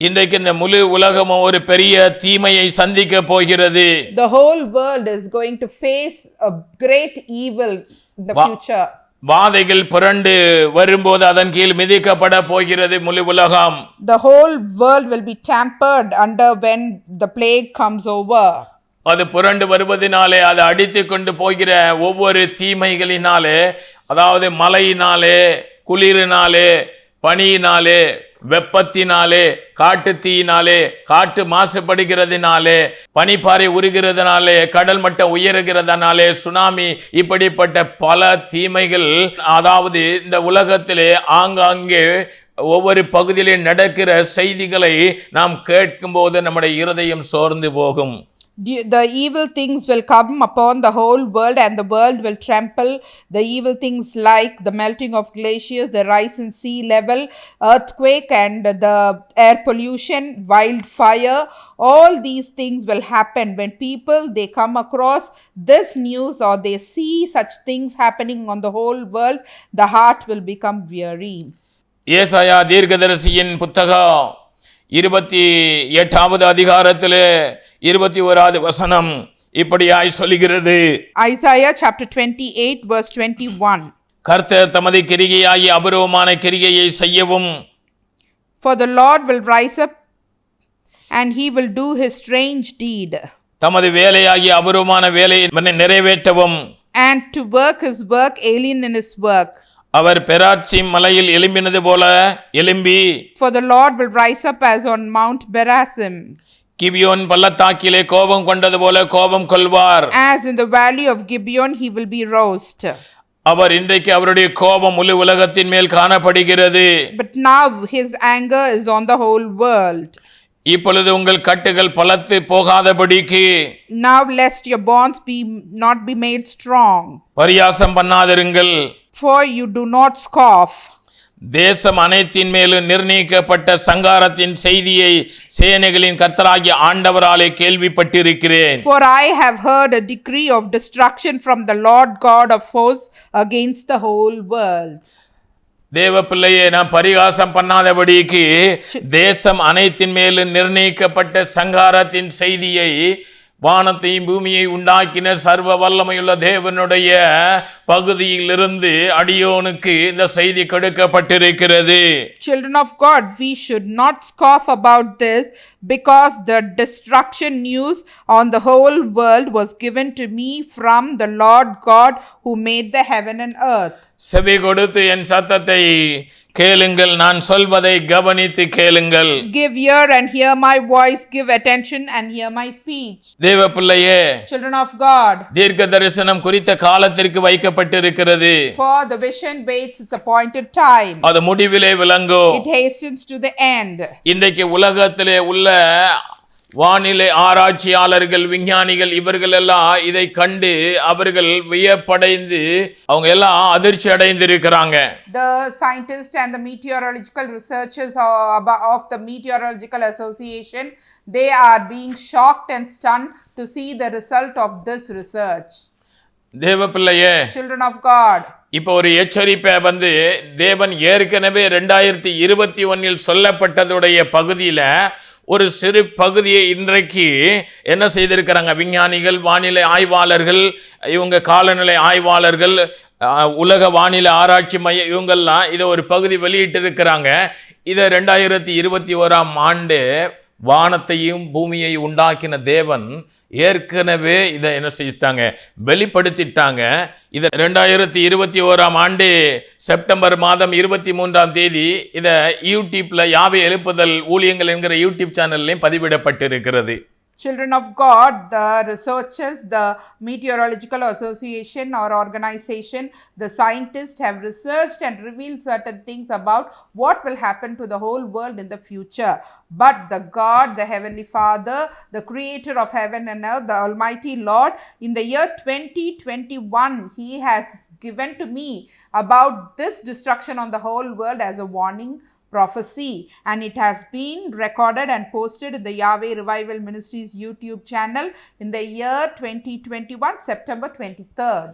இன்றைக்கு இந்த முழு உலகமும் ஒரு பெரிய தீமையை சந்திக்க போகிறது The whole world is going to face a great evil in the future. வாதைகள் புரண்டு வரும்போது அதன் கீழ் மிதிக்கப்பட போகிறது முழு உலகம் The whole world will be tampered under when the plague comes over. அது புரண்டு வருவதனாலே அது அடித்து கொண்டு போகிற ஒவ்வொரு தீமைகளினாலே அதாவது மழையினாலே குளிரினாலே பனியினாலே வெப்பத்தினாலே காட்டு தீயினாலே காட்டு மாசுபடுகிறதுனாலே பனிப்பாறை உருகிறதுனாலே கடல் மட்டம் உயருகிறதுனாலே சுனாமி இப்படிப்பட்ட பல தீமைகள் அதாவது இந்த உலகத்திலே ஆங்காங்கே ஒவ்வொரு பகுதியிலே நடக்கிற செய்திகளை நாம் கேட்கும்போது நம்முடைய இருதயம் சோர்ந்து போகும். The the evil things will come upon the whole world, and the world will trample. The evil things like the melting of glaciers, the rise in sea level, earthquake, and the air pollution, wildfire. All these things will happen when people they come across this news or they see such things happening on the whole world. The heart will become weary. ஏசாயா தீர்க்கதரிசியின் புத்தகம் இருபத்தி எட்டாவது அதிகாரத்திலே இருபத்தி ஓராவது வசனம் இப்படியாய் சொல்லுகிறது Isaiah chapter 28, verse 21. கர்த்தர் தமது கிரிகையாகி அபூர்வமான கிரிகையை செய்யவும் For the Lord will rise up and he will do his strange deed, தமது வேலையாகி அபூர்வமான வேலையை நிறைவேற்றவும் and to work his work alien in his work. அவர் பெராட்சி மலையில் எலும்பினது போல எலும்பி For the Lord will rise up as on Mount Berasim, Gibeon பள்ளத்தாக்கிலே கோபம் கொண்டது போல கோபம் கொள்வார் as in the valley of Gibeon he will be roast. அவர் இன்றைக்கு அவருடைய கோபம் முழு உலகத்தின் மேல் காணப்படுகிறது But now his anger is on the whole world. இப்பொழுது உங்கள் கட்டுகள் பலத்து போகாதபடிக்கு Now lest your bonds be not be made strong, பரியாசம் பண்ணாதிருங்கள் for you do not scoff. தேசம் அனைத்தின் மேலும் நிர்ணயிக்கப்பட்ட சங்காரத்தின் செய்தியை சேனைகளின் கர்த்தராகிய ஆண்டவராலே கேள்விப்பட்டிருக்கிறேன் For I have heard a decree of destruction from the Lord God of hosts against the whole world. தேவ பிள்ளையே நாம் பரிகாசம் பண்ணாதபடிக்கு தேசம் அனைத்தின் மேலும் நிர்ணயிக்கப்பட்ட சங்காரத்தின் செய்தியை வானத்தையும் பூமியை உண்டாக்கின சர்வ வல்லமையுள்ள தேவனுடைய பகுதியிலிருந்து அடியோனுக்கு இந்த செய்தி கொடுக்கப்பட்டிருக்கிறது Children of God, we should not scoff about this because the destruction news on the whole world was given to me from the Lord God who made the heaven and earth. செவி கொடுத்து என் சத்தத்தை கேளுங்கள் நான் சொல்வதை கவனித்து கேளுங்கள் Give ear and hear my voice, give attention and hear my speech. தேவ பிள்ளையே Children of God, தீர்க்க தரிசனம் குறித்த காலத்திற்கு வைக்கப்பட்டிருக்கிறது for the vision waits its appointed time. அது முடிவிலே விளங்கும் It hastens to the end. இன்றைக்கு உலகத்திலே உள்ள வானிலை ஆராய்ச்சியாளர்கள் விஞ்ஞானிகள் இவர்கள் எல்லாம் இதை கண்டு அவர்கள் வியப்படைந்து அவங்க எல்லாம் அதிர்ச்சி அடைந்திருக்கிறாங்க The scientists and the meteorological researchers of the Meteorological Association, they are being shocked and stunned to see the result of this research. தேவ பிள்ளையே Children of God, இப்போ ஒரு எச்சரிப்பை வந்து தேவன் ஏற்கனவே ரெண்டாயிரத்தி இருபத்தி ஒன்னில் சொல்லப்பட்டதுடைய பகுதியில ஒரு சிறு பகுதியை இன்றைக்கு என்ன செய்திருக்கிறாங்க? விஞ்ஞானிகள் வானிலை ஆய்வாளர்கள் இவங்க காலநிலை ஆய்வாளர்கள் உலக வானிலை ஆராய்ச்சி மையம் இவங்கெல்லாம் இதை ஒரு பகுதி வெளியிட்டு இருக்கிறாங்க இதை ரெண்டாயிரத்தி இருபத்தி ஓராம் ஆண்டு வானத்தையும் பூமியை உண்டாக்கின தேவன் ஏற்கனவே இதை என்ன செய்தாங்க வெளிப்படுத்திட்டாங்க. இதை ரெண்டாயிரத்தி இருபத்தி ஓராம் ஆண்டு செப்டம்பர் மாதம் இருபத்தி மூன்றாம் தேதி இதை யூடியூப்பில் யாவை எழுப்புதல் ஊழியங்கள் என்கிற யூடியூப் சேனல்லையும் பதிவிடப்பட்டிருக்கிறது. Children of God, the researchers, the Meteorological Association or organization, the scientists have researched and revealed certain things about what will happen to the whole world in the future. But the God, the Heavenly Father, the Creator of heaven and earth, the Almighty Lord, in the year 2021, He has given to me about this destruction on the whole world as a warning prophecy and it has been recorded and posted in the Yahweh Revival Ministries YouTube channel in the year 2021 September 23rd